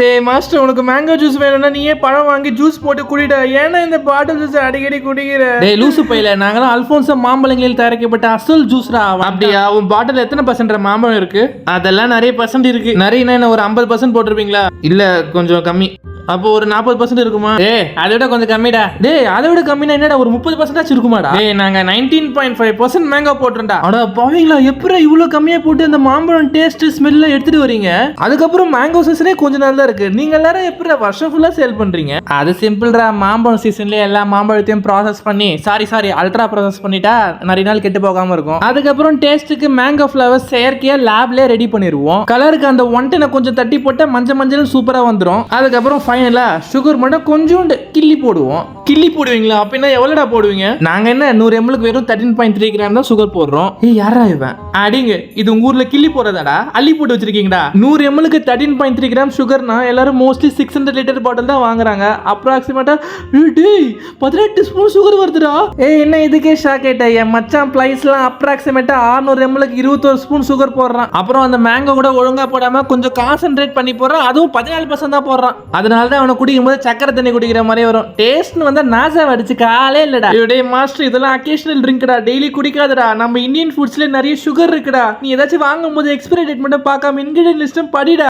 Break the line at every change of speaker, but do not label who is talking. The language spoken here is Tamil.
டேய் மாஸ்டர் உனக்கு மேங்கோ ஜூஸ் வேணும்னா நீயே பழம் வாங்கி ஜூஸ் போட்டு குடிடா. ஏன்னா இந்த பாட்டில் ஜூஸ் அடிக்கடி குடிக்கிற? டேய் லூசு பையில நாங்களாம் அல்போன்சோ மாம்பழங்களில் தயாரிக்கப்பட்ட அசல் ஜூஸ்ரா அப்படியா? உன் பாட்டில் எத்தனை பர்சன்ட் மாம்பழம் இருக்கு? அதெல்லாம் நிறைய பர்சன்ட் இருக்கு. நிறைய என்ன ஒரு ஐம்பது பர்சன்ட் போட்டிருப்பீங்களா? இல்ல கொஞ்சம் கம்மி. அப்போ ஒரு நாற்பது பர்சன்ட் இருக்குமா? டேய் அதை விட கொஞ்சம் கம்மிடா. டேய் அதை விட கம்மினா என்னடா ஒரு முப்பது பர்சன்டாச்சும் இருக்குமாடா? டேய் நாங்க nineteen point five percent mango போட்டுருண்டா அட பாவீங்களா எப்படி இவ்வளோ கம்மியா போட்டு அந்த மாம்பழம் டேஸ்ட் ஸ்மெல்ல எடுத்துட்டு வரீங்க? அதுக்கப்புறம் மேங்கோ சீசனே கொஞ்ச நாள் தான் இருக்கு. நீங்க எல்லாரும் எப்படி வருஷம் ஃபுல்லா சேல் பண்றீங்க? அது சிம்பிள்டா மாம்பழம் சீசன்ல எல்லா மாம்பழத்தையும் ப்ராசஸ் பண்ணி சாரி சாரி அல்ட்ரா ப்ராசஸ் பண்ணிட்டா நிறைய நாள் கெட்டு போகாம இருக்கும். அதுக்கப்புறம் டேஸ்ட்டுக்கு மேங்கோ ஃப்ளவர்ஸ் செயற்கையா லேப்லயே ரெடி பண்ணிடுவோம் கலருக்கு அந்த ஒன்டனை கொஞ்சம் தட்டி போட்டா மஞ்சள் மஞ்சள் சூப்பரா வந்துடும் அதுக்கப்புறம் ஃபைனலாக சுகர் மட்டும் கொஞ்சோண்டு கிள்ளி போடுவோம். கிள்ளி போடுவீங்களா? அப்படின்னா எவ்வளோடா போடுவீங்க? நாங்க என்ன நூறு எம்எல்க்கு வெறும் தேர்ட்டின் பாயிண்ட் த்ரீ கிராம் தான் சுகர் போடுறோம். ஏய் யாரா இவன்? அடிங்க இது உங்க ஊர்ல கிள்ளி போடுறதாடா? அள்ளி போட்டு வச்சிருக்கீங்கடா. நூறு எம்எல்க்கு தேர்ட்டின் பாயிண்ட் த்ரீ கிராம் சுகர்னா எல்லாரும் mostly six hundred litre bottle தான் வாங்குறாங்க. அப்ராக்சிமேட்டா டேய் பதினெட்டு ஸ்பூன் சுகர் வருதுடா. ஏய் என்ன இதுக்கே ஷாக் ஆயிட்டேன் என் மச்சான் பிளைஸ்லாம் அப்ராக்சிமேட்டா ஆறுநூறு எம்எல்க்கு இருபத்தோரு ஸ்பூன் சுகர் போடுறான். அப்புறம் அந்த மேங்கோ கூட ஒழுங்கா போடாம கொஞ்சம் கான்சென்ட்ரேட் பண்ணி போடுறான். அதுவும் பதினாலு பர்சன்ட் தான் போடுறான். அதனால தான் அவனை குடிக்கும் போது சக்கரை தண்ணி குடிக்கிற மாதிரி வரும். டேஸ்ட்னு வந்தா நாசா அடிச்சு காலே இல்லடா. டே மாஸ்டர் இதெல்லாம் அக்கேஷனல் ட்ரிங்க்டா டெய்லி குடிக்காதடா. நம்ம இந்தியன் ஃபுட்ஸ்ல நிறைய சுகர் இருக்குடா. நீ ஏதாச்சும் வாங்கும் போது எக்ஸ்பைரி டேட் மட்டும் பார்க்காம இன்கிரியன் லிஸ்டும் படிடா.